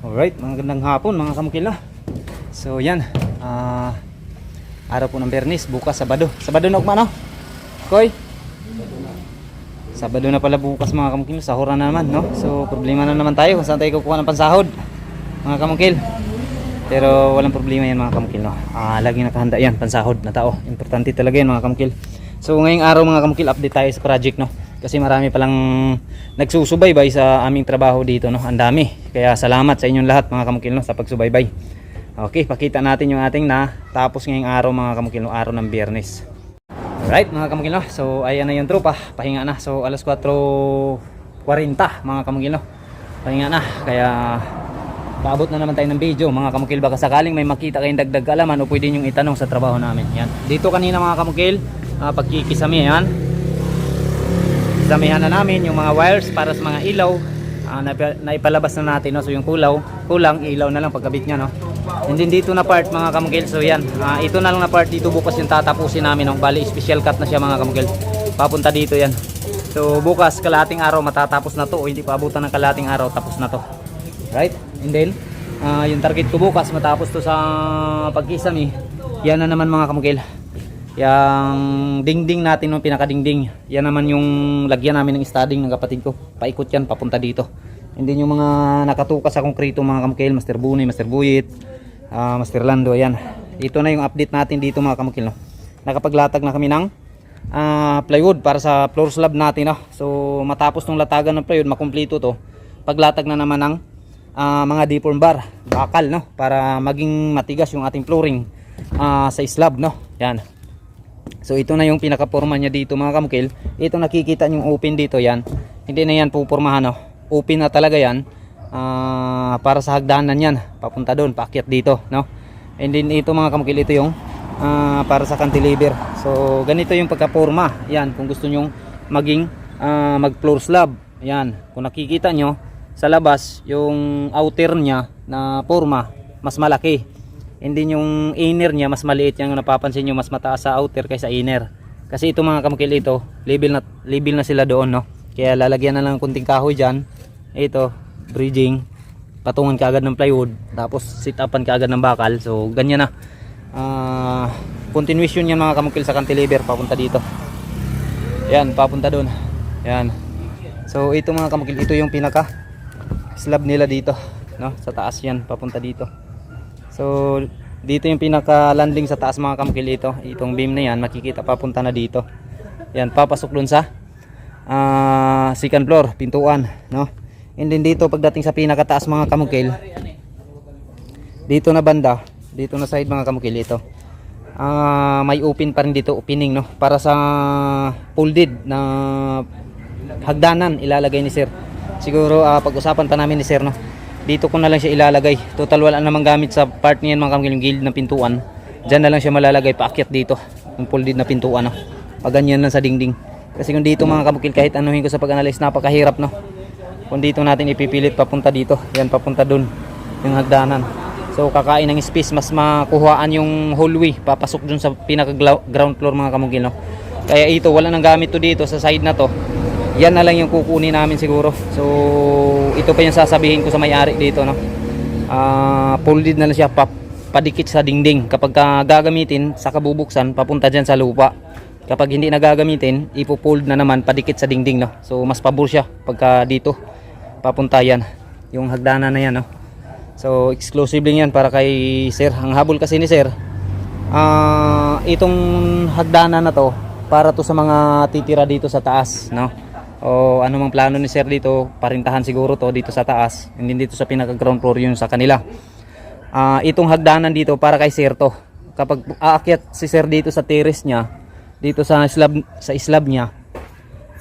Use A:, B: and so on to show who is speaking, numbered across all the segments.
A: Alright, magandang hapon mga kamukila. So yan, ah araw po ng Bernis, bukas Sabado. Sabado na ukma no? Koy? Sabado na pala bukas mga kamukil, sahura na naman no? So problema na naman tayo kung saan tayo kukuha ng pansahod mga kamukil. Pero walang problema yan mga kamukil no? Ah, laging nakahanda yan, pansahod na tao. Importante talaga yan mga kamukil. So ngayong araw mga kamukil, update tayo sa project no? Kasi marami palang nagsusubaybay sa aming trabaho dito no? Ang dami. Kaya salamat sa inyong lahat mga kamukil sa pagsubaybay. Okay, pakita natin yung ating na tapos ngayong araw mga kamukil no? araw ng biyernes. Alright mga kamukil? So ayan na yung tropa, pahinga na. So alas 4.40 mga kamukil? Pahinga na, kaya paabot na naman tayo ng video mga kamukil. Baka sakaling may makita kayong dagdag kaalaman o pwede nyo itanong sa trabaho namin. Yan. Dito kanina mga kamukil, uh, pagkikisami yan. Kisamihan na namin yung mga wires para sa mga ilaw. Uh, naipalabas na natin no? so yung kulaw kulang ilaw na lang pagkabit nya no? And then dito na part mga kamukil so yan. Ah, ito na lang na part. Dito bukas yung tatapusin namin no? bali special cut na siya mga kamukil papunta dito yan. So bukas kalating araw matatapos na to. O hindi pa abutan ng kalating araw tapos na to. Right? And then ah, yung target ko bukas matapos to sa pagkisami yan na naman mga kamukil yung dingding natin yung pinakadingding yan naman yung lagyan namin ng studding ng kapatid ko. Paikot yan papunta dito. And then yung mga nakatukas sa konkreto mga kamukil Master Bunay, Master Buyit ah, Master Lando ayan. Ito na yung update natin dito mga kamukil no? nakapaglatag na kami ng ah, plywood para sa floor slab natin no? so matapos ng latagan ng plywood makumpleto to. Paglatag na naman ng ah, mga deform bar bakal no? Para maging matigas yung ating flooring ah, sa slab no? Yan So ito na yung pinaka-forma niya dito mga kamukil. Ito nakikita yung open dito yan. Hindi na yan pupurmahan no. Open na talaga yan. Ah, para sa hagdanan yan. Papunta doon, paakyat dito no. And then ito mga kamukil ito yung ah, para sa cantilever. So ganito yung pagka-forma. Yan kung gusto nyong maging ah, mag floor slab. Yan. Kung nakikita nyo sa labas yung outer niya na forma mas malaki. Hindi yung inner niya mas maliit yung napapansin nyo mas mataas sa outer kaysa inner. Kasi ito mga kamukil ito, level na, level na sila doon no. Kaya lalagyan na lang ng kunting kahoy dyan. Ito, bridging. Patungan ka agad ng plywood. Tapos sit upan ka agad ng bakal. So ganyan na. Ah, continuation yan mga kamukil sa cantilever papunta dito. Yan, papunta doon. Yan. So ito mga kamukil, ito yung pinaka slab nila dito, no? Sa taas yan, papunta dito. So dito yung pinaka landing sa taas mga kamukil ito. Itong beam na yan, makikita papunta na dito. Yan, papasok dun sa ah, second floor, pintuan, no? And then dito pagdating sa pinakataas mga kamukil, dito na banda, dito na side mga kamukil ito. Ah, may open pa rin dito, opening no, para sa folded na hagdanan ilalagay ni sir. Siguro ah, pag-usapan pa namin ni sir no. Dito ko na lang siya ilalagay. Total wala namang gamit sa part niyan mga kamukil yung gilid ng pintuan. Diyan na lang siya malalagay paakyat dito, yung folded na pintuan no. Pag ganyan lang sa dingding. Kasi kung dito mga kamukil kahit anuhin ko sa pag-analyze napakahirap no. Kung dito natin ipipilit papunta dito, yan papunta dun yung hagdanan. So kakain ng space mas makuhaan yung hallway papasok dun sa pinaka ground floor mga kamugil no. Kaya ito wala nang gamit to dito sa side na to. Yan na lang yung kukunin namin siguro. So ito pa yung sasabihin ko sa may-ari dito no. Ah, folded na lang siya pa, padikit sa dingding. Kapag ka gagamitin sa kabubuksan papunta diyan sa lupa. Kapag hindi na gagamitin, ipo-fold na naman padikit sa dingding no. So mas pabor siya pagka dito papunta yan. Yung hagdanan na yan no. So exclusive din yan para kay sir. Ang habol kasi ni sir, ah itong hagdanan na to para to sa mga titira dito sa taas, no? O ano mang plano ni sir dito, parintahan siguro to dito sa taas. Hindi dito sa pinaka ground floor yung sa kanila. Ah itong hagdanan dito para kay sir to. Kapag aakyat si sir dito sa terrace niya, dito sa slab sa slab niya,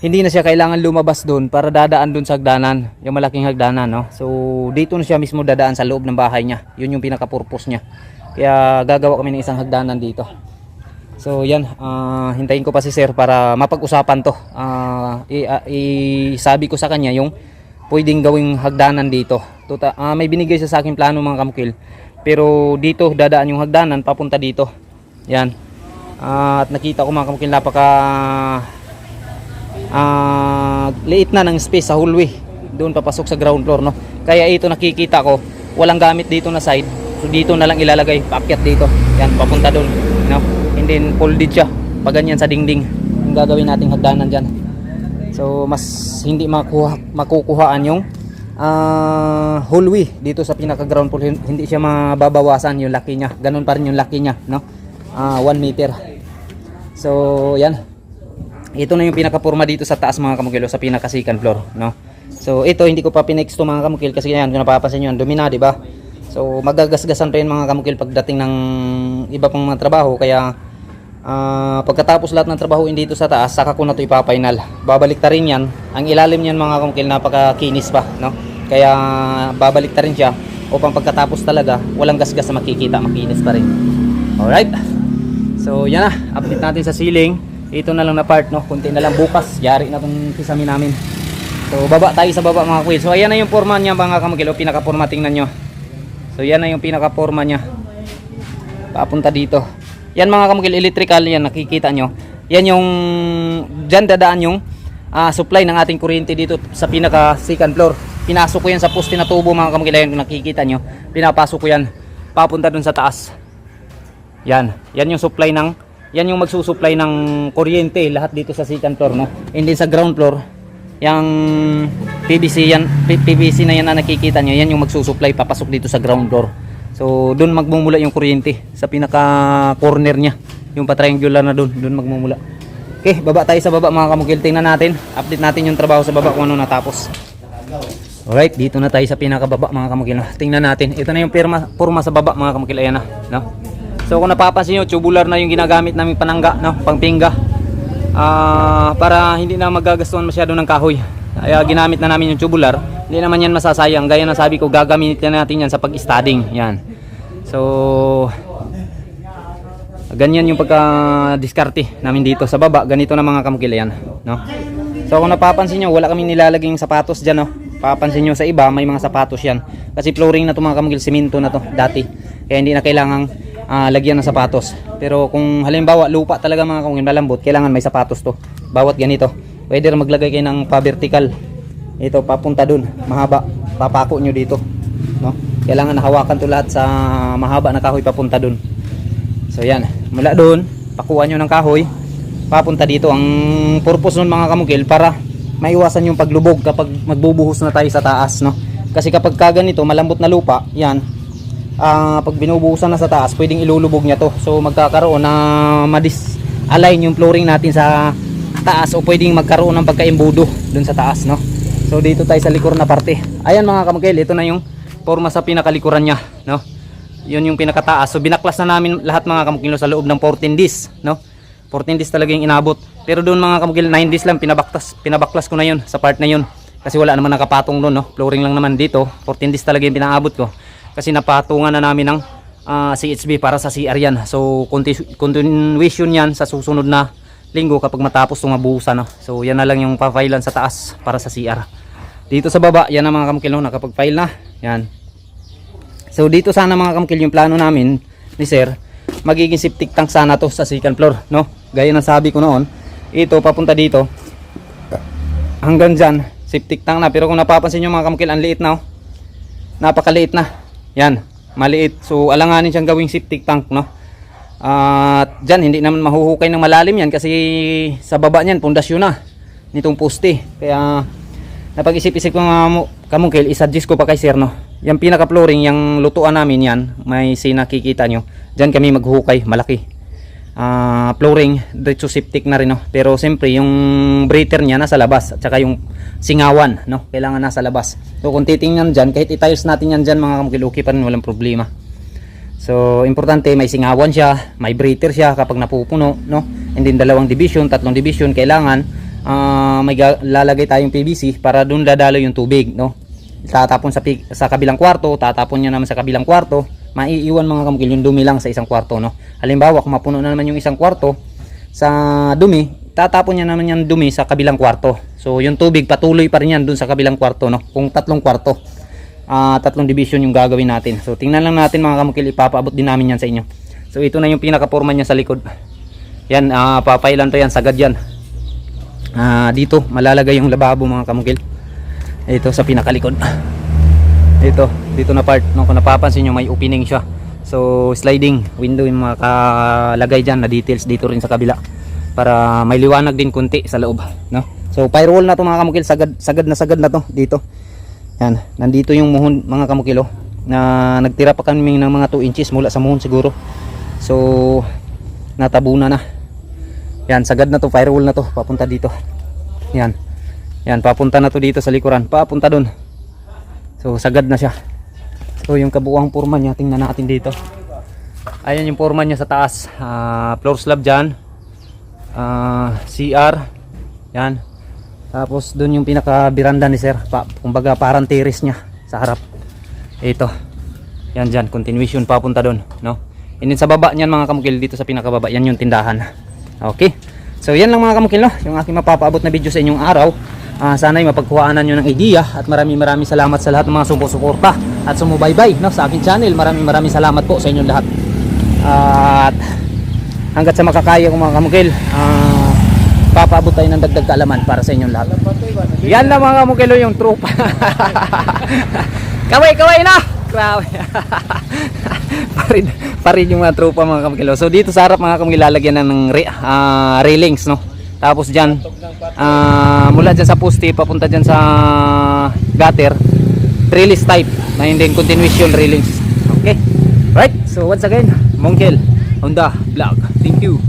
A: hindi na siya kailangan lumabas doon para dadaan doon sa hagdanan, yung malaking hagdanan, no? So, dito na siya mismo dadaan sa loob ng bahay niya. Yun yung pinaka-purpose niya. Kaya gagawa kami ng isang hagdanan dito. So, yan, ah, hintayin ko pa si Sir para mapag-usapan 'to. Ah, isabi ko sa kanya yung pwedeng gawing hagdanan dito. Tuta, ah, may binigay siya sa akin plano mga kamukil. Pero dito dadaan yung hagdanan papunta dito. Yan. Ah, at nakita ko mga kamukil napaka ah liit na ng space sa hallway doon papasok sa ground floor no kaya ito nakikita ko walang gamit dito na side so dito na lang ilalagay paakyat dito yan papunta doon no and then folded siya. Pag ganyan sa dingding yung gagawin nating hagdanan dyan. So mas hindi makuha, makukuhaan yung ah hallway dito sa pinaka ground Hin- hindi siya mababawasan yung laki niya. Ganun pa rin yung laki niya no? 1 meter. So yan. Ito na yung pinakapurma dito sa taas mga kamukil o sa pinaka second floor no? So ito hindi ko pa pinex to mga kamukil kasi yan kung napapansin nyo ang dumi na di ba? So magagasgasan pa yun mga kamukil pagdating ng iba pang mga trabaho. Kaya ah, pagkatapos lahat ng trabaho dito sa taas saka ko na to ipapainal babalik ta rin yan ang ilalim niyan mga kamukil napakakinis pa no kaya babalik ta rin siya upang pagkatapos talaga walang gasgas na makikita makinis pa rin alright So yan na, update natin sa ceiling. Ito na lang na part, no? Kunti na lang bukas, yari na tong kisami namin. So baba tayo sa baba mga kuya. So ayan na yung forma niya mga kamagilo, pinaka-forma tingnan nyo. So yan na yung pinaka-forma niya. Papunta dito. Yan mga kamagil, electrical yan, nakikita nyo. Yan yung, dyan dadaan yung ah, supply ng ating kuryente dito sa pinaka second floor. Pinasok ko yan sa poste na tubo mga kamagil, yan kung nakikita nyo. Pinapasok ko yan, papunta dun sa taas. Yan, yan yung supply ng yan yung magsusupply ng kuryente lahat dito sa second floor no. And then sa ground floor, yung PVC yan, PVC na yan na nakikita nyo, yan yung magsusupply papasok dito sa ground floor. So doon magmumula yung kuryente sa pinaka corner niya, yung pa-triangular na doon, doon magmumula. Okay, baba tayo sa baba mga kamukil. Tingnan natin, update natin yung trabaho sa baba kung ano natapos. Alright, dito na tayo sa pinakababa mga kamukil. Tingnan natin. Ito na yung pirma, purma sa baba mga kamukil. Ayan na. No? So kung napapansin nyo, tubular na yung ginagamit namin panangga, no? pangpingga. Ah, para hindi na magagastuhan masyado ng kahoy. Kaya ginamit na namin yung tubular. Hindi naman yan masasayang. Gaya na sabi ko, gagamitin natin yan sa pag-studding. Yan. So, ganyan yung pagka-diskarte namin dito sa baba. Ganito na mga kamukil yan. No? So kung napapansin nyo, wala kami nilalaging sapatos dyan. No? Papansin nyo sa iba, may mga sapatos yan. Kasi flooring na to mga kamukil, simento na to dati. Kaya hindi na kailangang ah, lagyan ng sapatos. Pero kung halimbawa lupa talaga mga kamukil, malambot, kailangan may sapatos to. Bawat ganito. Pwede maglagay kayo ng pa-vertical. Ito, papunta dun. Mahaba. Papako nyo dito. No? Kailangan nahawakan to lahat sa mahaba na kahoy papunta dun. So yan, mula doon, pakuha nyo ng kahoy, papunta dito. Ang purpose nun mga kamukil para maiwasan yung paglubog kapag magbubuhos na tayo sa taas, no? Kasi kapag kaganito, malambot na lupa, yan, ah pag binubuhusan na sa taas, pwedeng ilulubog niya to. So magkakaroon na madis-align yung flooring natin sa taas o pwedeng magkaroon ng pagkaimbudo dun sa taas, no? So dito tayo sa likor na parte. Ayan mga kamukil, ito na yung forma sa pinakalikuran niya, no? yun yung pinakataas. So binaklas na namin lahat mga kamukilo sa loob ng 14 days, no? 14 days talaga yung inabot. Pero doon mga kamukil 9 days lang pinabaklas, pinabaklas ko na yun sa part na yun. Kasi wala naman nakapatong doon, no? Flooring lang naman dito. 14 days talaga yung pinaabot ko. Kasi napatungan na namin ng ah, CHB para sa CR yan. So conti- continuation yan sa susunod na linggo kapag matapos itong mabuhusan, no? So yan na lang yung pa-filean sa taas para sa CR. Dito sa baba, yan na mga kamukil, no? Nakapag-file na. Yan. So dito sana mga kamkil yung plano namin ni sir, magiging septic tank sana to sa second floor, no? Gaya ng sabi ko noon, ito papunta dito. Hanggang dyan, septic tank na. Pero kung napapansin nyo mga kamkil, ang liit na oh. Napakaliit na. Yan, maliit. So alanganin siyang gawing septic tank, no? At dyan, hindi naman mahuhukay ng malalim yan kasi sa baba niyan, pundasyon na nitong poste. Kaya napag-isip-isip ko nga kamungkil, isa-suggest ko pa kay sir, no? Yung pinaka-flooring, yung lutuan namin yan, may sinakikita nyo. Diyan kami maghukay, malaki. Ah, flooring, dito septic na rin, no? Pero siyempre, yung breather niya nasa labas, at saka yung singawan, no? Kailangan nasa labas. So kung titingnan dyan, kahit i-tiles natin yan dyan, mga kamungkil, okay pa rin, walang problema. So, importante may singawan siya, may breather siya kapag napupuno, no? And then dalawang division, tatlong division, kailangan ah, may ga- lalagay tayong PVC para doon dadalo yung tubig, no? Tatapon sa sa kabilang kwarto, tatapon niya naman sa kabilang kwarto, maiiwan mga kamukil yung dumi lang sa isang kwarto, no? Halimbawa, kung mapuno na naman yung isang kwarto sa dumi, tatapon niya naman yung dumi sa kabilang kwarto. So, yung tubig patuloy pa rin yan doon sa kabilang kwarto, no? Kung tatlong kwarto ah tatlong division yung gagawin natin. So tingnan lang natin mga kamukil, ipapaabot din namin yan sa inyo. So ito na yung pinaka-forma niya sa likod. Yan, ah papailan to yan, sagad yan. Ah dito, malalagay yung lababo mga kamukil. Ito sa pinakalikod. Ito, dito na part, no, kung napapansin nyo, may opening siya. So, sliding window yung makalagay dyan na details dito rin sa kabila. Para may liwanag din kunti sa loob. No? So, firewall na to mga kamukil. Sagad, sagad na sagad na to dito. Yan, nandito yung muhon mga kamukilo. Na nagtira pa kami ng mga 2 inches mula sa muhon siguro. So, natabuna na. Yan, sagad na to, firewall na to, papunta dito. Yan. Yan, papunta na to dito sa likuran. Papunta doon. So, sagad na siya. So, yung kabuuang forma niya, tingnan natin dito. Ayan yung forma niya sa taas. Ah, floor slab dyan. Ah, CR. Yan. Tapos, doon yung pinaka biranda ni sir. Pa, kumbaga, parang terrace niya sa harap. Ito. Yan dyan, continuation papunta doon, no? And sa baba niyan mga kamukil dito sa pinakababa, yan yung tindahan. Okay. So yan lang mga kamukil, no? Yung aking mapapaabot na video sa inyong araw. Ah, sana'y mapagkuhaanan nyo ng idea at maraming maraming salamat sa lahat ng mga sumusuporta at sumubaybay no, sa aking channel. Maraming maraming salamat po sa inyong lahat. at hanggat sa makakaya ko mga kamukil, ah, papaabot tayo ng dagdag kaalaman para sa inyong lahat. Yan lang mga kamukilo yung tropa. kaway, kaway na! Grabe. parin, parin yung mga tropa mga kamukilo. So dito sa harap mga kamukilo lalagyan na ng re, ah, railings no. Tapos dyan, ah, mula dyan sa poste papunta dyan sa gutter, release type na hindi continuation railings. Okay. Right. So once again, Mongkel on the vlog. Thank you.